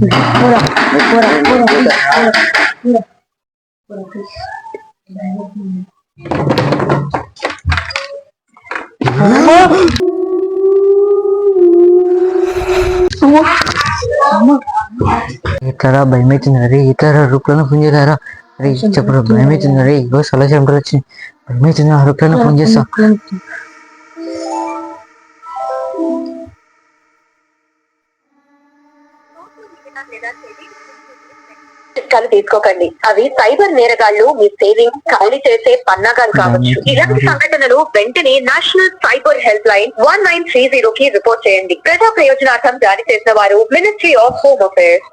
పోరా పోరా పోరా పోరా భయం అవుతుంది అరే ఇట్లా రూప్లో ఫోన్ చేశారా? అరే చెప్పరు భయం అవుతుంది అరే ఇగో సలహా వచ్చింది భయం అవుతుంది ఆ ఫోన్ చేస్తా. చిట్కాలు తీసుకోకండి. అవి సైబర్ నేరగాళ్ళు మీ సేవింగ్స్ ఖాళీ చేసే పన్నాగాలు కావచ్చు. ఇలాంటి సంఘటనలు వెంటనే national cyber helpline one nine three zero కి రిపోర్ట్ చేయండి. ప్రజా ప్రయోజనార్థం జారీ చేసిన వారు ministry of home affairs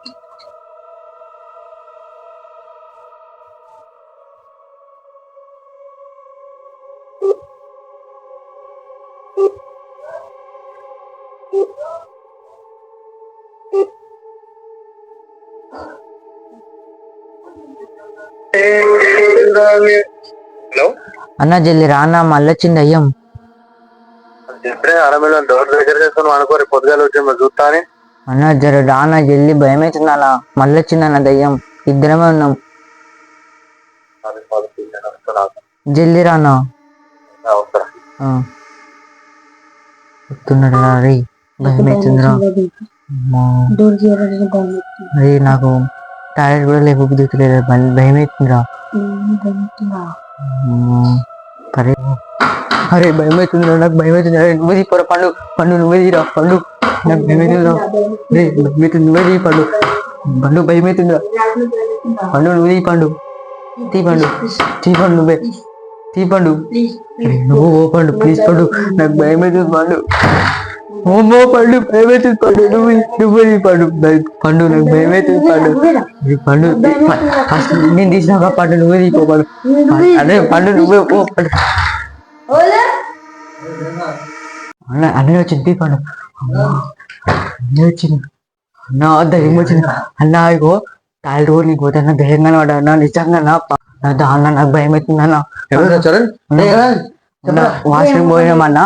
hello? అన్న జల్లి రానా మళ్ళొచ్చింది అయ్యం ఇప్పుడే అరమిలో డోర్ దగ్గర చేసుకుని అనుకోరి పొద్దుగాల వచ్చి మరి చూస్తా అని అన్న జర రానా జల్లి భయం అవుతుంది మళ్ళొచ్చింది అన్న దయ్యం. ఇద్దరమే ఉన్నాం. జల్లి రానా? ఆ. వస్తున్నాడు రా రే భయం అవుతుందిరా అమ్మా. డోర్ నాకు టాయిలెట్ కూడా లేకపోతే దిగుతలేదు భయం అవుతుందిరా అరే అరే భయం అవుతుందిరా నాకు భయం అవుతుంది అరే నువ్వే తీపరా పండు పండు నువ్వే తీరా పండు నాకు భయం అవుతుందిరా రే భయం అవుతుంది నువ్వే తీ పండు పండు భయం అవుతుందిరా పండు నువ్వు తీ పండు తీ పండు తీ పండు నువ్వే తీ పండు నువ్వు ఓ పండు ప్లీజ్ పండు నాకు భయం అవుతుంది పండు ఓ మో పండు భయం అవుతుంది పండు నువ్వు నువ్వు తీ పండు. పండు నాకు భయం అవుతుంది పండు. ఈ పండు ఫస్ట్ నేను తీసినాక పండు నువ్వే తీపో పండు. అదే పండు నువ్వే ఓ పండు. అన్న అన్నయ్య వచ్చింది తీ పండు. అమ్మా, అన్నయ్య వచ్చింది. అన్న దయ్యం వచ్చింది. అన్న ఇగో కూడా నీకు పోతే అన్న ధైర్యంగానే వాడు అన్న నిజంగా నా ప- నా దాన్న నాకు భయం అవుతుంది అన్న. వాష్రూమ్ పోయినామన్న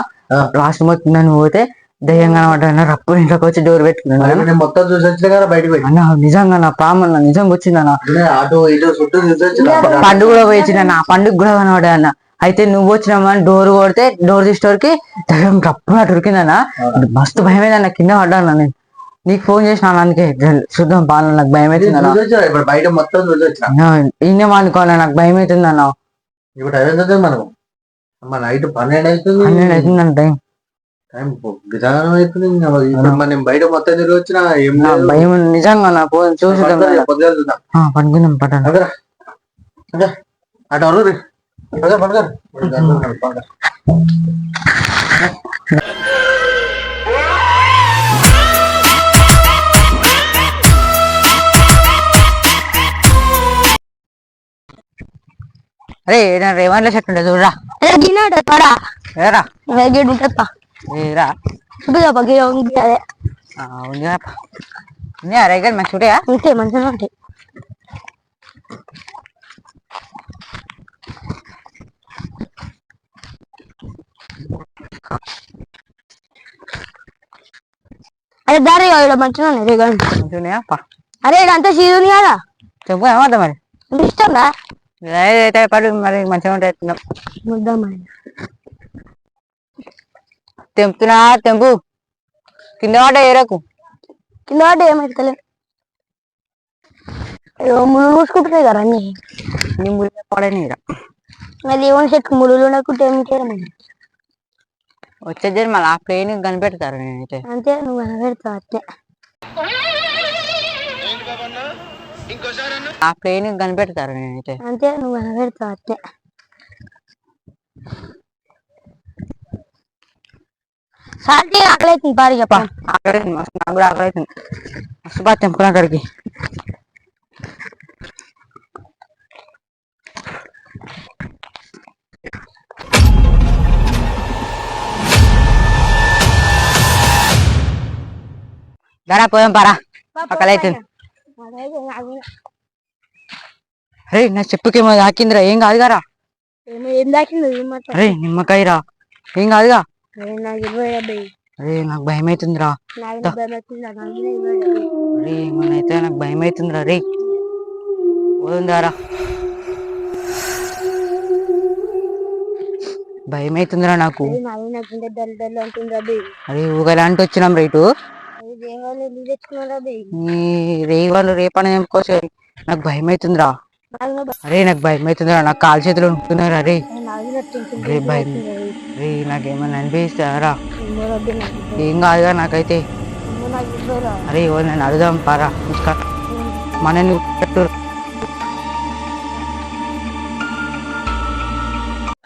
వాష్రూమ్ వచ్చిందని పోతే ధైర్యంగా వాడు రప్పు ఇంట్లోకి వచ్చి డోర్ పెట్టుకున్నాను అన్న. నేను మొత్తం చూసి వచ్చిన బయటకు అన్న నిజంగా నా ప్రామన్న నిజంగా వచ్చిందన్న అటు ఇటు చుట్టూ చూసి వచ్చిన పండుగ కూడా పోయించిన నా పండుగ కూడా కనబడే అన్న. అయితే నువ్వు వచ్చినామని డోర్ కొడితే డోర్ తీసేటోరికి దయ్యం రప్పున ఉరికిందన్న మస్తు భయం అన్న. కింద పడ్డాను నేను. నీకు ఫోన్ చేసిన అందుకే. చూద్దాం పాలన నాకు భయం ఇప్పుడు బయట మొత్తం ఈయన అనుకోవాలి నాకు భయం ఇప్పుడు అవుతుంది మనకు అమ్మ నైట్ పన్నెండు అవుతుంది. పన్నెండు టైం విధానం ఇప్పుడు మనం బయట మొత్తం తిరిగి వచ్చిన ఏం. భయం నిజంగా నా ఫోన్ చూసుదాం పడుతుంది, పొద్దుగాల చూద్దాం. పడుకుందాం అదే అటు అరు రే? పడగా పడగా పడగా అరే నా రేవన్లో షర్ట్ ఉంటుంది చూడరా ఉంటుంది, పడా. ఏరా ఉంటుంది. ఏరా చెప్ప, గిన్నె ఉంది, అదే. ఉంది. ఉంది అరే కానీ మంచి చూడయా ఉంటాయి, మంచిగా ఉంటాయి. అరే దారి ఇక్కడ మంచిగా ఉన్నాయి రే గాని. మంచిగా అరే ఇదంతా చీరుని కదా చెప్పు ఏమవుతా మరి ఇష్టం రా అయితే పడు మరి మంచిగా ఉంటాయి తిందాం. తెంపుతున్నా తెంపు. కింద వాట ఏరకు. కింద పడ్డ ఏమైతే ముళ్ళు మూసుకుంటున్నాయి కదా అన్ని. నీ ముళ్ళ పడని అది ఏమైనా చెట్టుకు ముళ్ళు లేకుంటే ఏం చేయడం వచ్చే జరి మళ్ళీ ఆ ప్లేన్ కనిపెడతారు నేనైతే. అంతే నువ్వు పెడతావు అంతే ఆ ప్లేన్ కనిపెడతారు నేనైతే. అంతే నువ్వు పెడతావు అంతే సాల్టీ ఆకలి అవుతుంది పారి చెప్ప ఆకలి మస్తు నాకు కూడా ఆకలి అవుతుంది మస్తు బాగా తెంపుకున్నా అక్కడికి దారా పోయాం పారా ఆకలి అవుతుంది అరే నా చెప్పుకేమో తాకిందిరా ఏం కాదు గారా ఏం దాకింది ఇది మాత్రం అరే నాకు ఇరవై డెబ్బై అరే నాకు భయం అవుతుందిరా నాకు భయం అవుతుంది. అరే ఏమన్నైతే నాకు భయం అవుతుందిరా రే. పోతుందారా. భయం అవుతుందిరా నాకు అరే ఊగలాంటి వచ్చినాం రైటు అది దేవాళ్ళు ఎందుకు తెచ్చుకున్నావు రబి ఈ రే వాళ్ళు రేపని చెప్పుకోవచ్చు నాకు భయం అవుతుందిరా అరే నాకు భయం అవుతుందిరా నాకు కాలు చేతులు ఉంటున్నారా రే. రే భయం. రే నాకేమన్నా అనిపిస్తారా. ఏం కాదుగా నాకైతే. అరే నేను అడుగుదాం పారా ఇంకా మనని పెట్టు?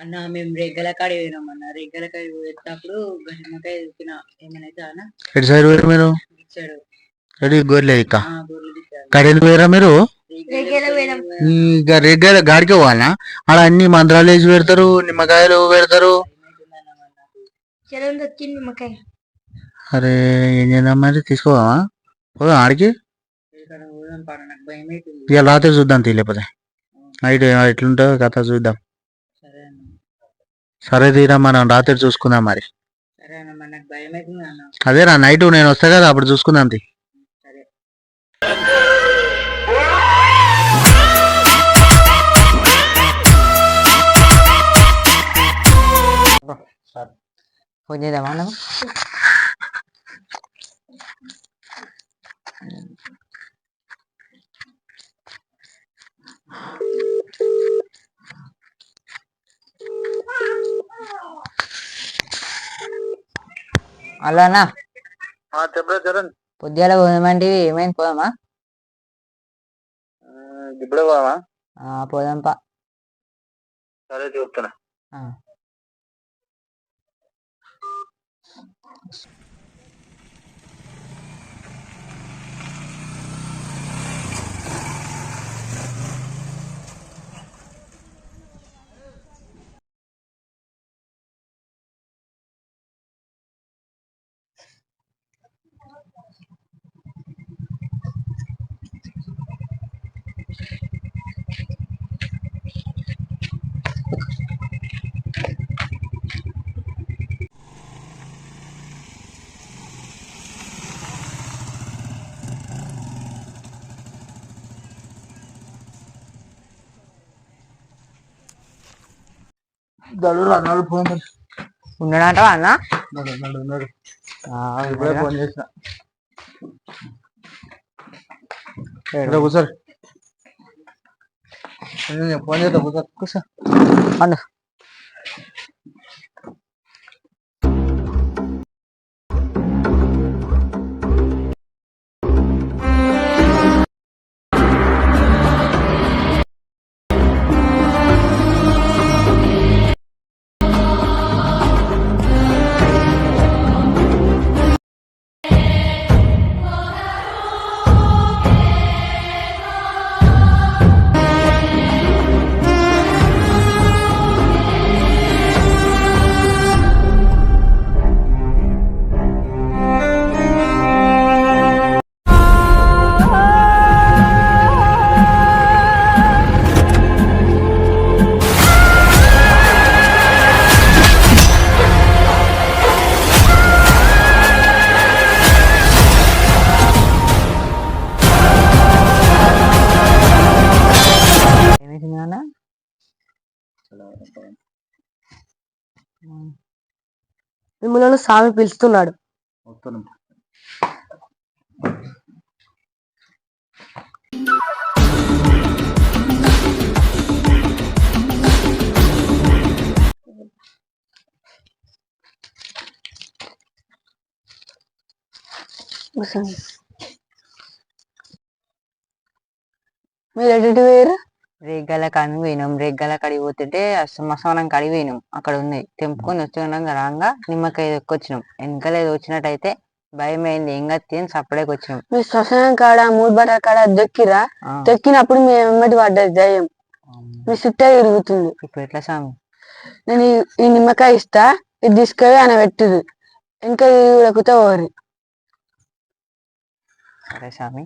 అన్న మేము రెగ్గల కాడి పోయినాం అన్న. రెగ్గల కాడి పోయేటప్పుడు గరిమకాయ చూపిన ఏమైనా అన్న? ఎటు సైడ్ పోయారు మీరు? ఇచ్చాడు గొర్రెలు కడేలు పోయారా మీరు? ఇక రెగ్గాల గాడికి పోవాలా? ఆడ అన్ని మంత్రాలు వేసి పెడతారు నిమ్మకాయలు పెడతారు. అరే ఏం చేద్దాం మరి? తీసుకోవా పోదాం ఆడికి. ఇక రాత్రి చూద్దాం తీ లేకపోతే. నైట్ ఎట్లుంటుందో కథ చూద్దాం. సరే తీరా మనం రాత్రి చూసుకుందాం మరి. సరే అన్న మరి నాకు భయం అవుతుంది అన్న. అదే రా నైట్ నేను వస్తా కదా అప్పుడు చూసుకుందాం తీ. ఫోన్ చేద్దామా అన్న అలానా చెప్పరా చరణ్ పొద్దుగాల పోదామంటే ఏమైంది పోదామా ఇప్పుడే పోదామా ఆ, పోదాం పా సరే చూస్తున్నా ఆ. దడు అన్నాడు ఫోన్ ఉన్నాడంటావా అన్న? ఉన్నాడు ఆ, ఇప్పుడే ఉన్నాడా? ఫోన్ చేసిన. ఇక్కడ కూర్చోరు ఫోన్ చేద్దాం కూర్చో కూర్చో అన్న. నాన్న మిమ్మల్ని స్వామి పిలుస్తున్నాడు. మీరు ఎటు వేరు రేగ్గల కాడికి పోయినాం. రేగ్గల కాడికి పోతుంటే శ్మశానం పోయినాం. అక్కడ ఉన్నాయి తెంపుకొని వచ్చినాం రాగా నిమ్మకాయ ఎక్కొచ్చినాం వెనకాల ఏదో వచ్చినట్టయితే భయం అయింది కాదు తిని సపరేట్గా వచ్చినాం. మీ శ్మశానం కాడ మూడు బట్ట కాడ దొక్కిరా? దొక్కినప్పుడు మీ వెంబడి పడ్డది దయ్యం. మీ చుట్టే తిరుగుతుంది. ఇప్పుడు ఎట్లా స్వామి నేను ఈ- నిమ్మకాయ ఇస్తా. ఇది తీసుకొని ఆయన పెట్టుదు. ఇంకా ఉడకుతా ఓరి సరే స్వామి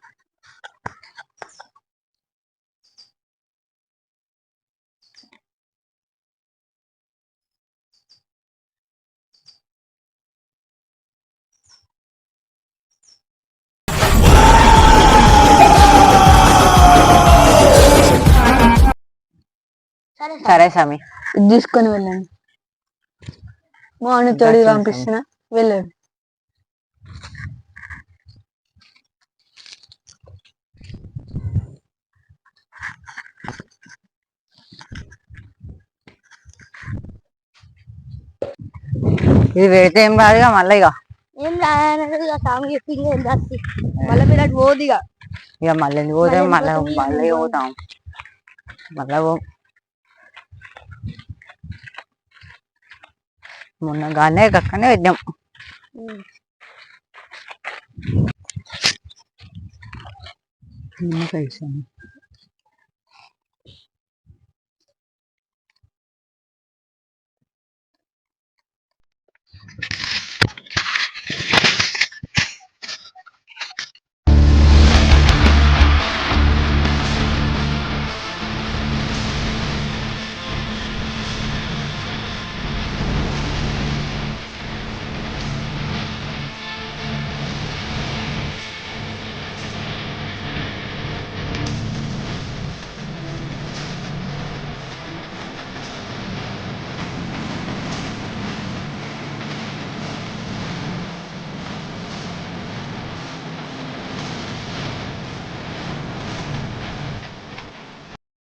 సరే స్వామి. తీసుకొని వెళ్ళండి. మార్నింగ్ తోడి పంపిస్తున్నా వెళ్ళండి. ఇది పెడితే ఏం కాదుగా మళ్ళీ ఇక. ఏం రాయనది స్వామి చెప్పింది మళ్ళీ మీరు అటు పోదు ఇక. ఇక మళ్ళీ ఎందుకు పోతాం? మళ్ళీ మళ్ళీ పోతాం. మళ్ళా పో మొన్న గానే కక్కనే పెట్టాం నిమ్మకాయ